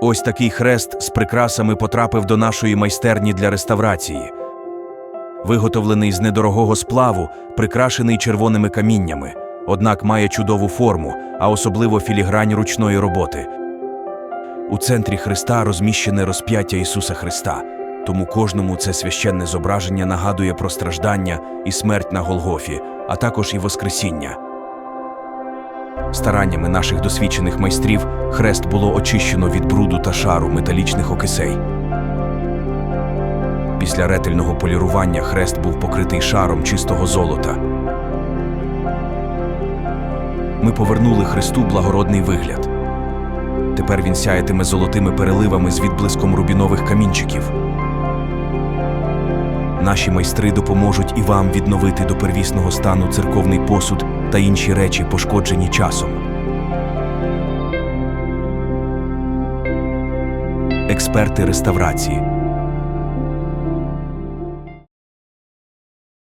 Ось такий хрест з прикрасами потрапив до нашої майстерні для реставрації. Виготовлений з недорогого сплаву, прикрашений червоними каміннями, однак має чудову форму, а особливо філігрань ручної роботи. У центрі Христа розміщене розп'яття Ісуса Христа, тому кожному це священне зображення нагадує про страждання і смерть на Голгофі, а також і Воскресіння. Стараннями наших досвідчених майстрів хрест було очищено від бруду та шару металічних окисей. Після ретельного полірування хрест був покритий шаром чистого золота. Ми повернули Христу благородний вигляд. Тепер він сяятиме золотими переливами з відблиском рубінових камінчиків. Наші майстри допоможуть і вам відновити до первісного стану церковний посуд та інші речі, пошкоджені часом. Експерти реставрації